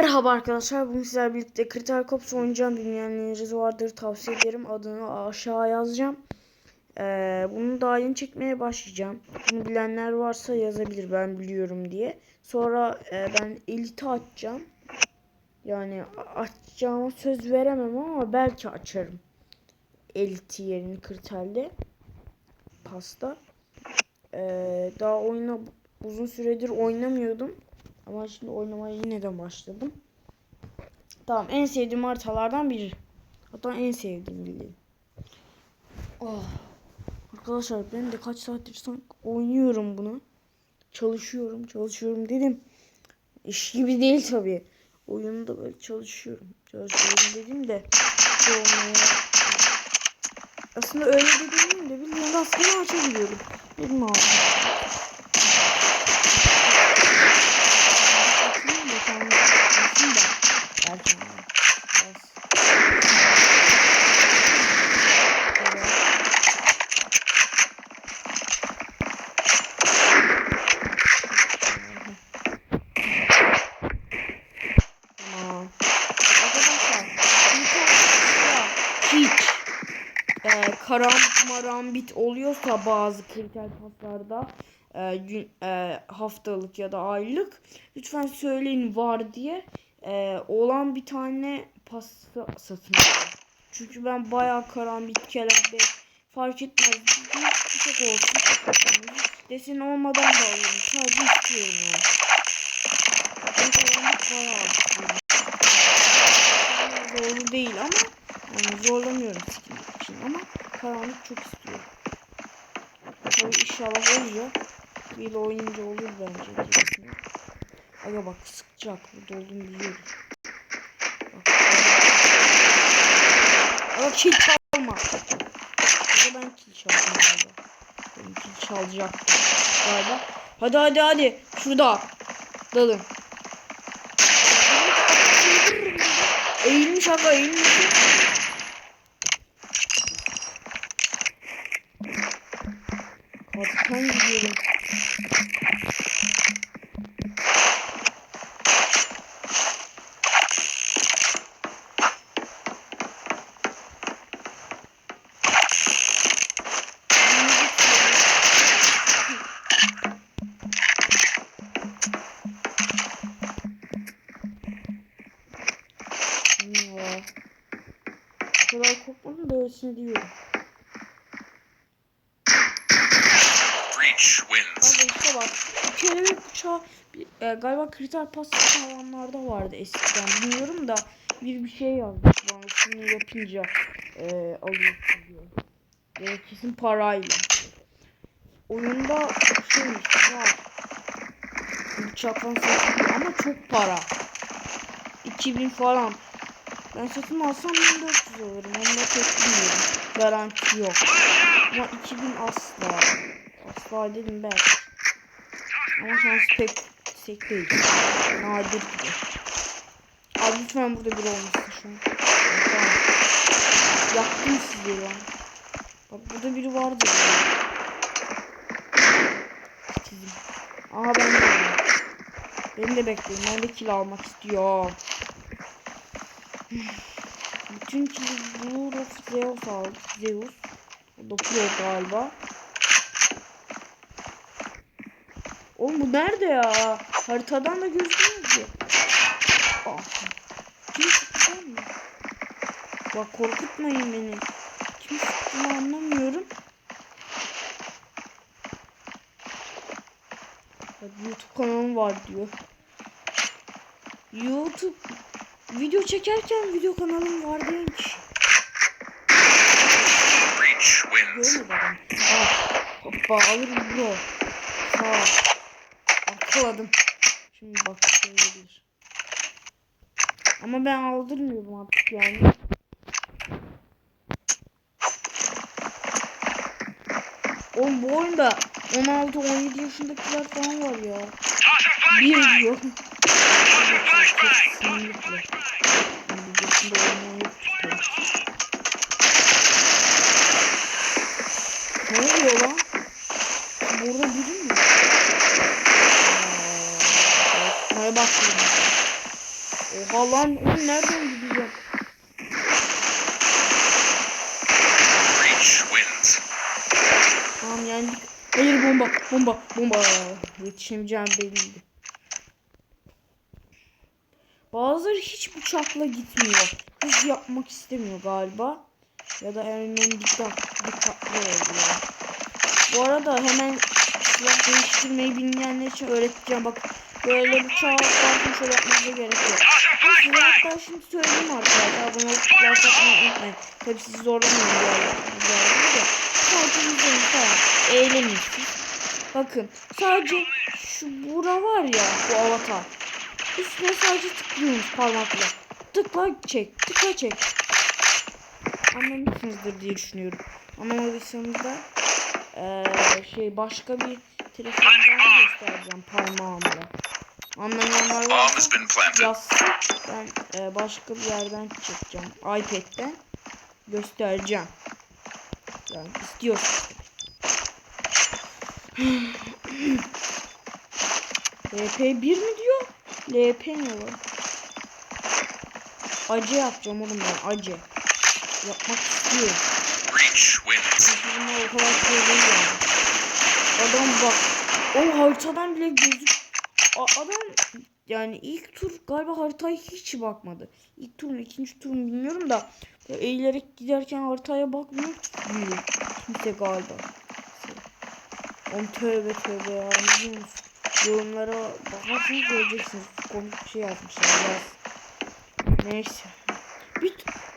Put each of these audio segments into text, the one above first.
Merhaba arkadaşlar. Bugün sizlerle birlikte Critical Cops oynayacağım. Dünyanın vardır tavsiye ederim. Adını aşağı yazacağım. Ee, bunu daha yeni çekmeye başlayacağım. Bunu bilenler varsa yazabilir ben biliyorum diye. Sonra e, ben elite açacağım. Yani açacağıma söz veremem ama belki açarım. Elite yerini Critikal'de. Pasta. Ee, daha oyuna uzun süredir oynamıyordum. Ama şimdi oynamaya yine de başladım. Tamam en sevdiğim haritalardan biri. Hatta en sevdiğim bildiğim. Oh. Arkadaşlar ben de kaç saattir sanki oynuyorum bunu. Çalışıyorum çalışıyorum dedim. İş gibi değil tabi. Oyunda böyle çalışıyorum. Çalışıyorum dedim de. Aslında öyle de demeyeyim de bilmiyorum aslında açabiliyorum. Abi. Oluyorsa bazı kriter paslarda e, gün, e, haftalık ya da aylık lütfen söyleyin var diye e, olan bir tane pasta satın alın. Çünkü ben bayağı karambit kelebde fark etmez bir çiçek olsun desin olmadan da alırım sadece istiyorum yani. Ben karambit bayağı istiyorum. Doğru değil ama yani zorlamıyorum skin için ama karanlık çok istiyorum. Tabii inşallah olacak. Bir oynayınca olur bence Aga bak sıkacak. Burada olduğunu biliyorum. Bak. Aga kill çalma. Aga ben kill çaldım galiba. Ben kill çalacaktım galiba. Hadi hadi hadi. Şurada. Dalın. Eğilmiş aga eğilmiş. Korkmadım da öylesine diyorum. Abi işte bak. Kelebek uçağı e, galiba kriter pasta alanlarda vardı eskiden. Bilmiyorum da bir bir şey yazmış bana. Şunu yapınca e, alıyorsun diyor. E, kesin parayla. Oyunda şeymiş var. Uçaktan satılıyor ama çok para. 2000 falan. Ben satın alsam 1400 alırım. Onu da pek bilmiyorum. Garanti yok. Ama 2000 asla. Asla dedim ben. Ama şans pek yüksek değil. Nadir gibi. Abi lütfen burada bir olmasın şu an. Tamam. Yaktım sizi lan. Bak burada biri vardı. Çizim. Aha ben de Beni de bekleyin. Ben de kill almak istiyorum. Blue of Zeus aldı. Zeus. O da pro galiba. Oğlum bu nerede ya? Haritadan da gözükmüyor ki. Ah. Kim sıktı mı? Bak korkutmayın beni. Kim sıktığını anlamıyorum. Bak, YouTube kanalım var diyor. YouTube video çekerken video kanalım var diyen kişi. Görmedi adam. Ah, hoppa alırım bro. Sağ ol. Akıladım. Şimdi bak söyleyebilir. Ama ben aldırmıyorum artık yani. Oğlum bu oyunda 16-17 yaşındakiler falan var ya. Bir diyor. Kesinlikle. Yaşında oynayan yok Ne oluyor lan? Burada biri mi? Korkmaya başladım. Oha lan oğlum nereden gideceğim? Tamam yendik. Hayır bomba bomba bomba. Yetişemeyeceğim belliydi. Bazıları hiç bıçakla gitmiyor. Hız yapmak istemiyor galiba. Ya da en dikkat, dikkatli oluyor. Bu arada hemen silah değiştirmeyi bilmeyenler için öğreteceğim. Bak böyle bıçağı bakın şöyle yapmanıza gerek yok. Size hatta şimdi söyleyeyim arkadaşlar. Abone olup like unutmayın. Tabii sizi zorlamayın bu arada. Bu da. Sadece tamam. Eğlenin. Bakın sadece şu bura var ya bu avatar. Üstüne sadece tıklıyorsunuz parmakla. Tıkla çek. Tıkla çek. Anlamışsınızdır diye düşünüyorum. Anlamadıysanız da eee, şey başka bir telefondan da göstereceğim parmağımla. Anlamayanlar varsa yazsın. Ben eee, başka bir yerden çekeceğim. iPad'den göstereceğim. Yani istiyorsanız. LP1 mi diyor? LP ne var? Acı yapacağım oğlum ben acı. Yapmak istiyorum. Reach wins. Bunlar o kadar şey yani. Adam bak. O haritadan bile gözük. A- adam yani ilk tur galiba haritaya hiç bakmadı. İlk tur mu ikinci tur mu bilmiyorum da eğilerek giderken haritaya bakmıyor. Kimse galiba. Oğlum tövbe tövbe ya ne? Yorumlara bakarsanız göreceksiniz. Komik bir şey yazmışlar yaz. Neyse. Bir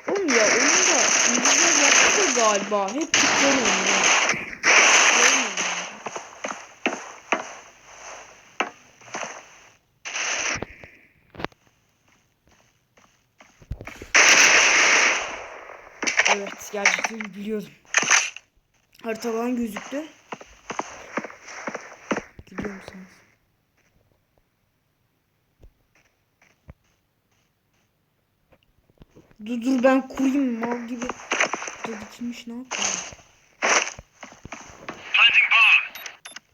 Oğlum ya onun da İngilizce yaptı galiba. Hep Türkler oynuyor. Evet gerçekten biliyordum. Haritadan gözüktü. Gidiyor musunuz? Dur dur ben kurayım mal gibi. Burada dikilmiş ne yapıyor?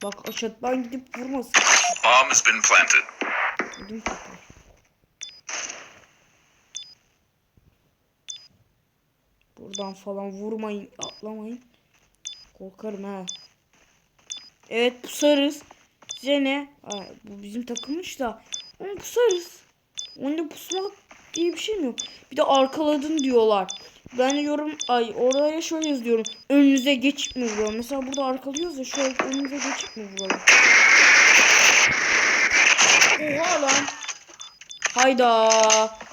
Bak aşağıdan gidip vurmasın. Bomb has been planted. Ödüm kopar. Buradan falan vurmayın, atlamayın. Korkarım ha. Evet pusarız. Size ne? Aa, bu bizim takılmış da. Onu pusarız. Onda pusmak diye bir şey mi yok? Bir de arkaladın diyorlar. Ben yorum ay oraya şöyle yazıyorum. Önünüze geçip? Mesela burada arkalıyoruz ya şöyle önünüze geçip mi vuruyor? Oha lan. Hayda.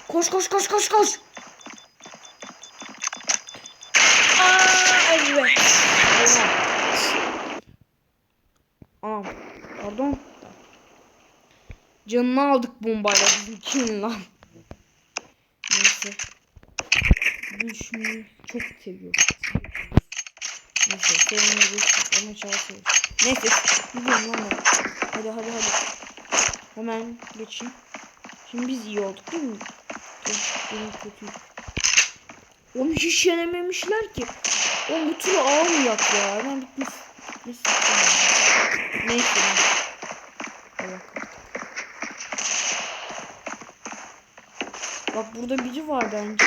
Koş koş koş koş koş. Aa, evet. Anam. Pardon. Canını aldık bombayla bizimkinin lan. Neyse. Düşmeyi çok seviyorum. Neyse geçtim. Ona çalışıyoruz. Neyse. Gidiyorum lan ben. Hadi hadi hadi. Hemen geçeyim. Şimdi biz iyi olduk değil mi? Benim kötü. Onu hiç yenememişler ki. O bu turu almayak ya. Hemen bitmiş. Neyse. neyse. Allah kahretsin. Bak burada biri var bence.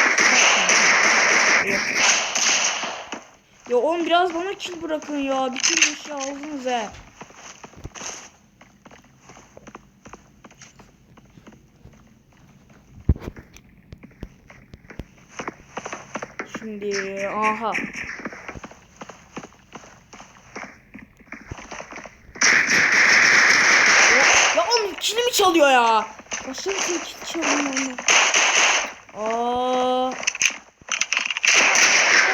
Ya oğlum biraz bana kill bırakın ya. Bütün işi aldınız he. Şimdi aha. Ya, oğlum kilimi çalıyor ya. Başka bir şey çalıyor onu. Aa,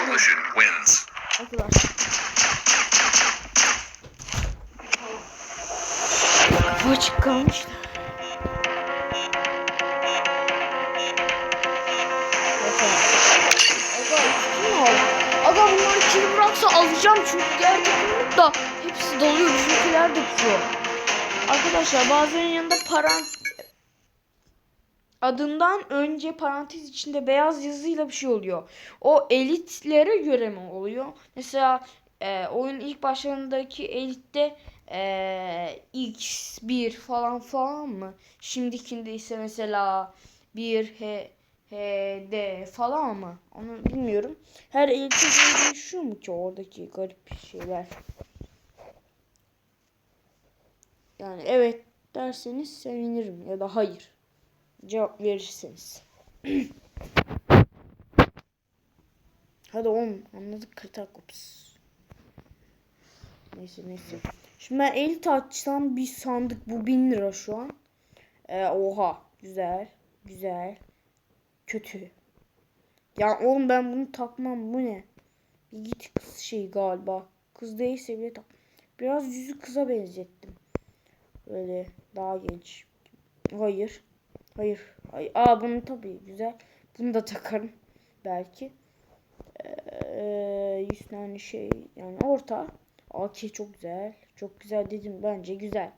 Coalition wins. arkadaşlar. Kapı açık kalmış da. Aga, kim aldı? Aga bunlar kim bıraksa alacağım çünkü diğer takımlık da hepsi dalıyor bizimkiler de pro. Arkadaşlar bazılarının yanında paran adından önce parantez içinde beyaz yazıyla bir şey oluyor. O elitlere göre mi oluyor? Mesela e, oyun ilk başlarındaki elitte e, X1 falan falan mı? Şimdikinde ise mesela 1 H H D falan mı? Onu bilmiyorum. Her elite değişiyor mu ki oradaki garip şeyler? Yani evet derseniz sevinirim ya da hayır. Cevap verirseniz. Hadi oğlum anladık kırtak kops. Neyse neyse. Şimdi ben elite açsam bir sandık bu 1000 lira şu an. Ee, oha güzel güzel kötü. Ya oğlum ben bunu takmam bu ne? Bir git kız şey galiba. Kız değilse bile tak. Biraz yüzü kıza benzettim. Böyle daha genç. Hayır. Hayır. Hayır. Aa bunu tabii güzel. Bunu da takarım. Belki. Ee, 100 tane şey yani orta. AK çok güzel. Çok güzel dedim bence güzel.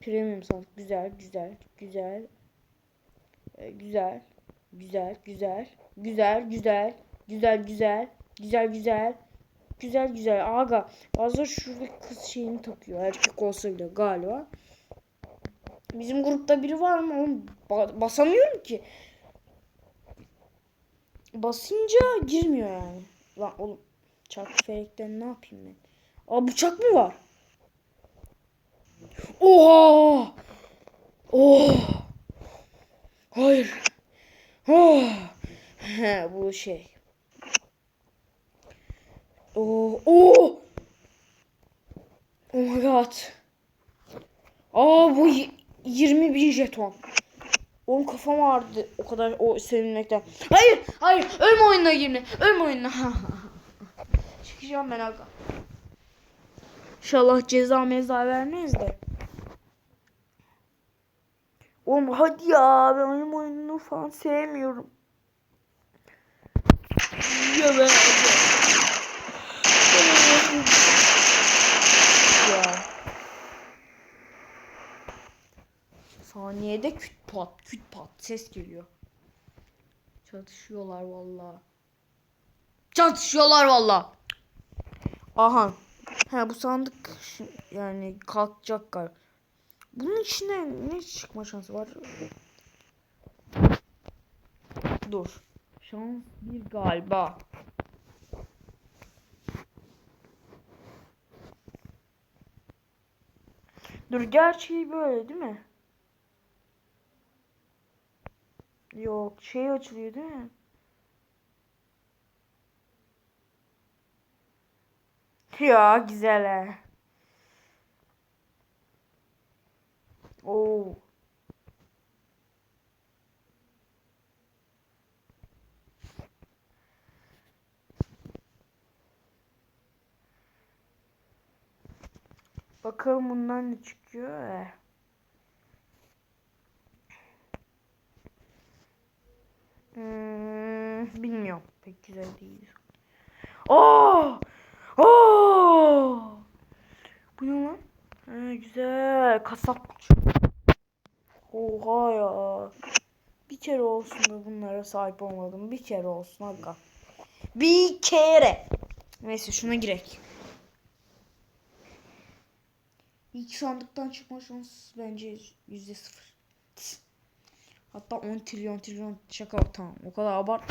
Premium sandık güzel güzel güzel. Ee, güzel. Güzel güzel. Güzel güzel. Güzel güzel. Güzel güzel. Güzel güzel. Aga bazıları şurada kız şeyini takıyor. Erkek olsa bile galiba. Bizim grupta biri var mı? Oğlum ba- basamıyorum ki. Basınca girmiyor yani. Lan oğlum çarpı felekten ne yapayım ben? Aa bıçak mı var? Oha! Oh! Hayır. Oh! He, bu şey. Oh! Oh! Oh my god. Aa bu 20 bin jeton. Oğlum kafam ağrıdı o kadar o sevinmekten. Hayır, hayır. Ölme oyununa girme. Ölme oyununa. Çıkacağım ben aga. İnşallah ceza meza vermez de. Oğlum hadi ya ben oyun oyununu falan sevmiyorum. Ya be. Ya. Saniyede küt pat küt pat ses geliyor. Çatışıyorlar vallahi. Çatışıyorlar vallahi. Aha. Ha bu sandık yani kalkacak galiba. Bunun içine ne çıkma şansı var? Dur. Şans bir galiba. Dur gerçeği böyle değil mi? Yok şey açılıyor değil mi? Ya güzel he. Oo. Bakalım bundan ne çıkıyor. Hmm, bilmiyorum. Pek güzel değil. Oo! Oo! Bu ne lan? Ha, güzel. Kasap. Oha ya. Bir kere olsun da bunlara sahip olmadım. Bir kere olsun aga. Bir kere. Neyse şuna girek. İlk sandıktan çıkma şansı bence yüzde sıfır. Hatta 10 trilyon trilyon şaka tamam o kadar abart.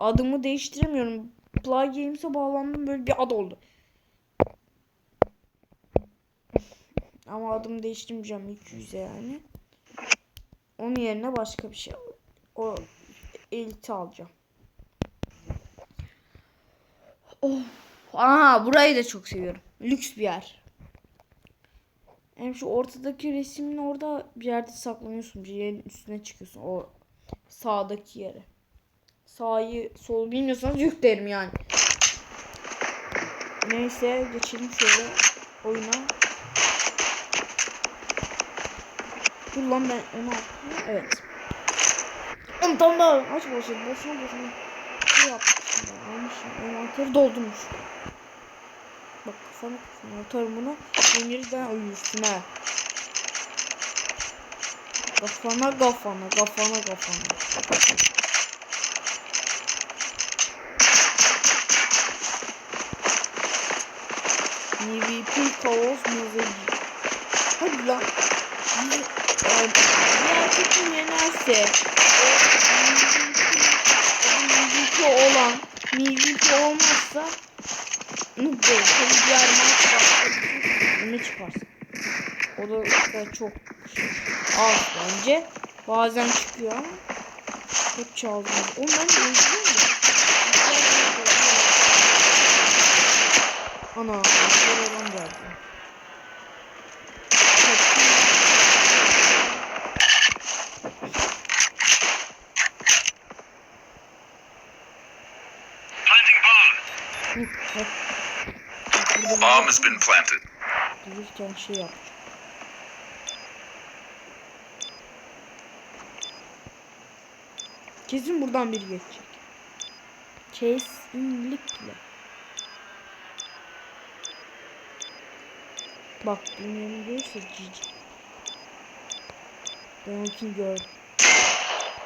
Adımı değiştiremiyorum. Play Games'e bağlandım böyle bir ad oldu. Ama adımı değiştirmeyeceğim ilk yüze yani. Onun yerine başka bir şey. O elite alacağım. Of. Aha burayı da çok seviyorum. Lüks bir yer. Hem şu ortadaki resmin orada bir yerde saklanıyorsun. Bir yerin üstüne çıkıyorsun. O sağdaki yere. Sağı solu bilmiyorsanız yüklerim yani. Neyse geçelim şöyle oyuna. Dur lan ben onu attım. Evet. Oğlum tamam da aç boşuna boşuna boşuna. Ne yapmışım ben almışım. Envanteri doldurmuş. Bak kafana kafana atarım bunu. Demirden uyursun ha. Kafana kafana kafana kafana. Kavos Muzeci. Hadi lan. Diğer takım yenerse MVP olan MVP olmazsa değil. Tabii diğer maç başka ne çıkarsın. O da, da çok şey, az bence. Bazen çıkıyor ama hep çaldınız. De özlüyorum da. Ana, bir olan geldi. Hı, bak. Bak, burada Bomb has been planted. Gelirken şey yapacağım. Kesin buradan biri geçecek. Kesinlikle. Bak benim görürse cici. Ben onunkini gördüm.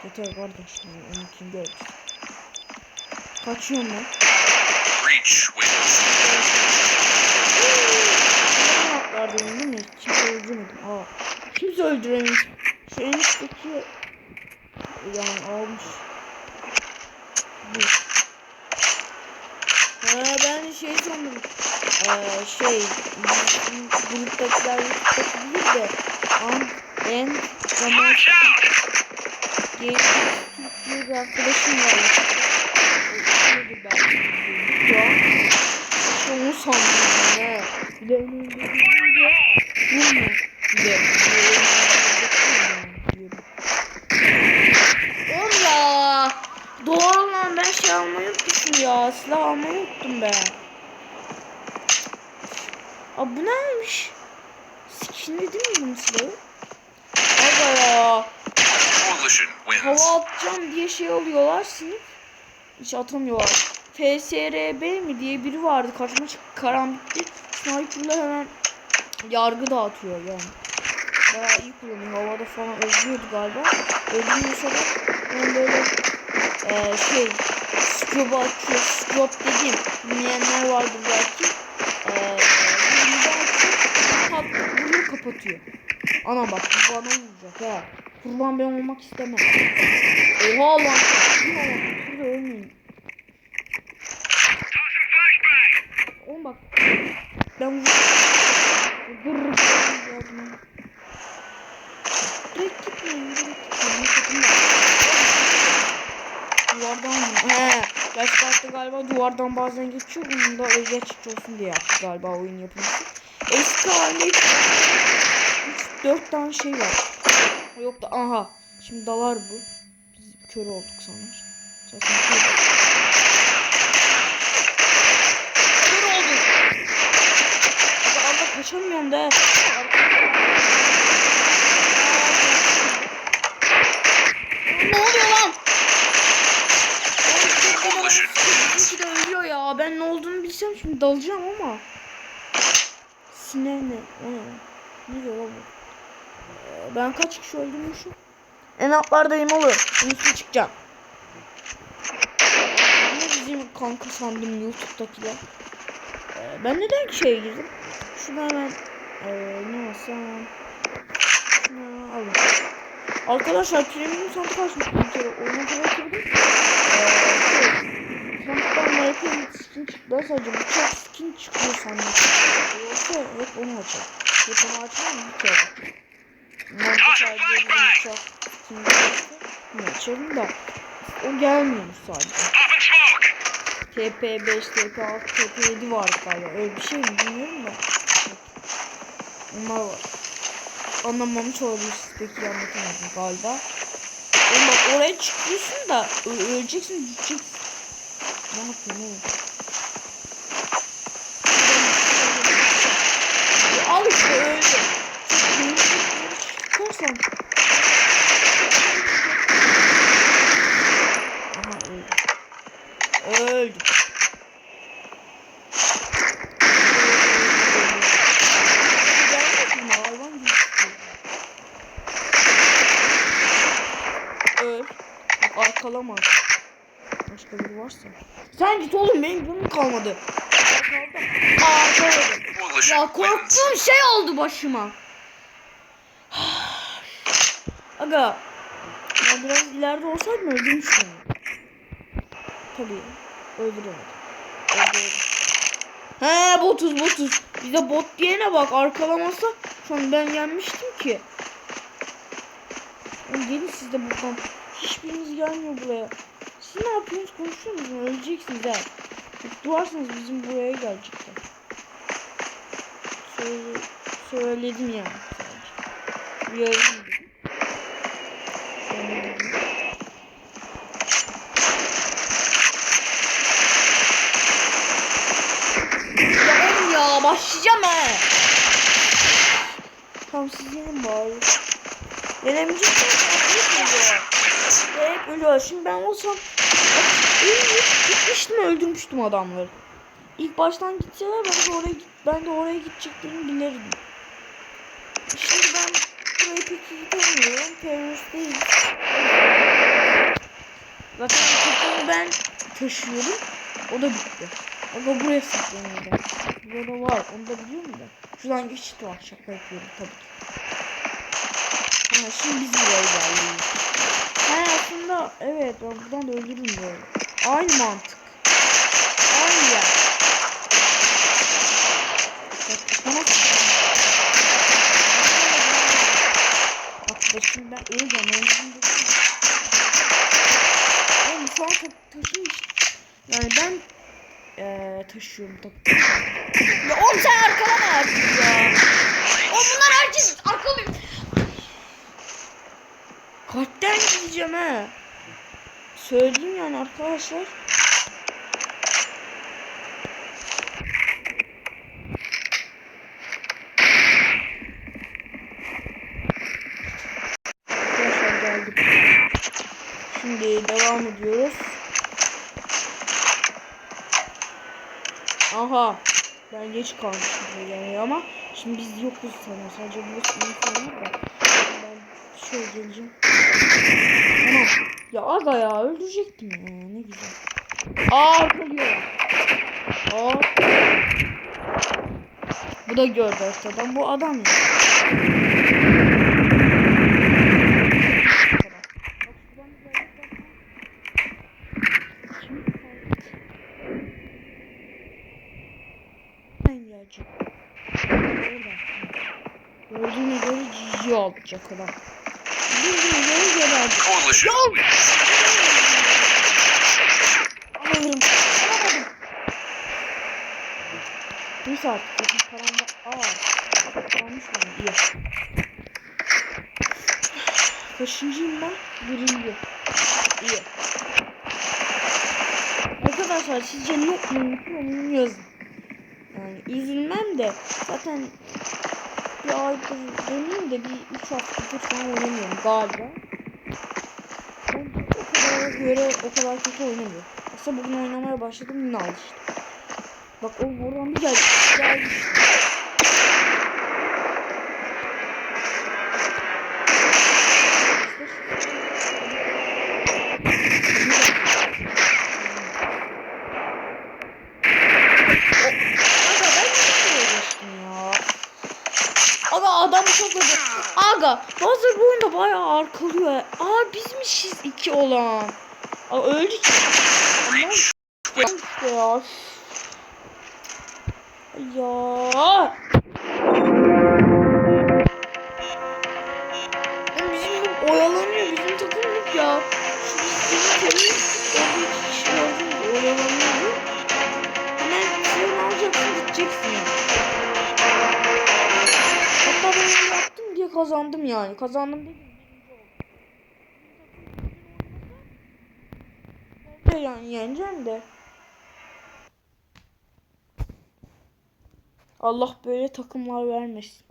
Yeter kardeş ben onunkini gördüm. Kaçıyorum ben. Reach wins. Atlardım değil mi? Kimse öldürmedim. Aa. Kimse öldürememiş. Şu en üstteki yani almış. Bu. Ha ben şey sandım. Ee, şey gruptakiler gruptaki değil de an en zaman Türk diye bir arkadaşım var. İçiyordu ben. Şu an onu sandım ben Oğlum ya. Doğru lan ben şey almayı unutmuşum ya. Silah almayı unuttum ben. Aa bu neymiş? Şimdi değil mi bunun silahı? Aga ya. Hava atacağım diye şey alıyorlar sinip. Hiç atamıyorlar. FSRB mi diye biri vardı. Karşıma çık karambitli. Sniper'la hemen yargı dağıtıyor yani. Bayağı iyi kullanıyor. Havada falan özlüyordu galiba. Öldürmüyorsa da ben böyle eee şey scope açıyor. Scope dediğim bilmeyenler vardır belki. Eee bunu kapatıyor. Ana bak bu bana vuracak ha. Kurban ben olmak istemem. Oha lan. Şurada ölmeyin. Oğlum bak. Ben vur. Dur. Direkt gitmeyin. Direkt gitmeyin. Duvardan mı? He. Gerçekten galiba duvardan bazen geçiyor. Bunun da özel çıktı olsun diye yaptı galiba oyun yapımcısı. Eski halinde 4 tane şey var. Yok da aha. Şimdi dalar bu. Biz kör olduk sanır. Zaten kör. Kör olduk. Kaçamıyorum da. Ne oluyor lan? Bizimki de ölüyor ya. Ben ne olduğunu bilsem şimdi dalacağım ama. Siner ne? O ne? Ne diyor lan bu? Ee, Ben kaç kişi öldürmüşüm? En altlardayım. Şimdi üstüne çıkacağım. Ne bizim kanka sandım YouTube'dakiler. Ee, ben neden ki şeye girdim? Şunu hemen ee, ne alsam? Şunu hemen alayım. Arkadaşlar premium sandık açmıştım bir kere. Oyuna kadar girdim. Ee, sandıktan MHP skin çıktı. Sadece bıçak skin çıkıyor sandım. Yoksa hep onu açar. Hep onu açar mı? Bir kere. Normalde sadece bir bıçak skin varsa bunu açarım da. O gelmiyormuş sadece. TP5, TP6, TP7 var galiba. Öyle bir şey mi bilmiyorum da. Var. Anlamamış olabilirsiniz peki anlatamadım galiba. Bak oraya çıkıyorsun da öleceksin gideceksin. Ne yapıyorsun oğlum? Ya Al işte öyle. Çok benim çıkarsan. Aha öldü. Öldü. Gelmesin hayvan gibi çıkıyor. Öl. Bak arkalamaz. Başka biri varsa. Sen git oğlum benim bunun kalmadı. Coalition Ya korktuğum şey oldu başıma. Aga. Ya biraz ileride olsaydım öldürmüştüm. Tabii. Öldüremedim. Öldüremedim. He botuz botuz. Bize bot diyene bak arkalamasa şu an ben yenmiştim ki. Gelin siz de buradan. Hiçbiriniz gelmiyor buraya. Siz ne yapıyorsunuz konuşuyor musunuz? Öleceksiniz ha. Duvarsanız bizim buraya gelecekler. Söyle, söyledim yani sadece. Uyarım dedim. Ya ya başlayacağım he. Tamam siz yenin bari. Yenemeyecek wins. hep ölüyor. Şimdi ben olsam gitmiştim öldürmüştüm adamları. İlk baştan gitseler ben de oraya git ben de oraya gideceklerini bilirdim. Şimdi ben burayı pek iyi tanımıyorum. Terörist değil. Zaten tekini ben taşıyorum. O da bitti. Ama buraya saklanıyordu. Burada var. Onu da biliyor musun? Şuradan geçit var. Şaka yapıyorum tabii ki. Ha, şimdi biz buraya geldik. Ha aslında evet buradan da öldürürüm böyle. Aynı mantık. Aynı yer. Bak şimdi ben öleceğim. Öleceğim. Oğlum şu an ta taşıyor işte. Yani ben eee taşıyorum tabii. Ya oğlum sen arkalama artık ya. Oğlum bunlar herkes arkalıyor. Kalpten gideceğim he. Söyleyeyim yani arkadaşlar. Arkadaşlar geldik. Şimdi devam ediyoruz. Aha. Ben geç kalmışım yani ama şimdi biz yokuz sana. Sadece bu sınıf var. Ben şöyle şey geleceğim. Ya aga ya öldürecektim ya ne güzel. Aa arkalıyor. Aa. Bu da gördü ortadan. Bu adam ya. Gördüğüne göre cici alacak adam. Bildiğine göre geberdi. Coalition wins. Alırım. Alamadım. Neyse artık. Bakın paramda. Aa. Kalmış mı? İyi. Kaçıncıyım ben? Birinci. İyi. Arkadaşlar sizce ne mutlu yazın. Yani üzülmem de zaten bir aydır demeyeyim de bir 3 haftadır falan oynamıyorum galiba. O göre o kadar kötü oynamıyorum. Aslında bugün oynamaya başladım yine alıştım. Bak oğlum oradan bir geldi. Geldi. Aga ben niye geçtim ya? Aga adam topladı. Aga bazı bu oyunda bayağı arkalıyor. ya. Aa bizmişiz iki olan. Aa öldük. Ama işte ya. Ya. Bizim oyalanıyor bizim takımlık ya. Şu bizim kişi gördüm oyalanıyor. Hemen sen alacaksın gideceksin. Hatta ben yaptım diye kazandım yani. Kazandım dedim. Yani yeneceğim de. Allah böyle takımlar vermesin.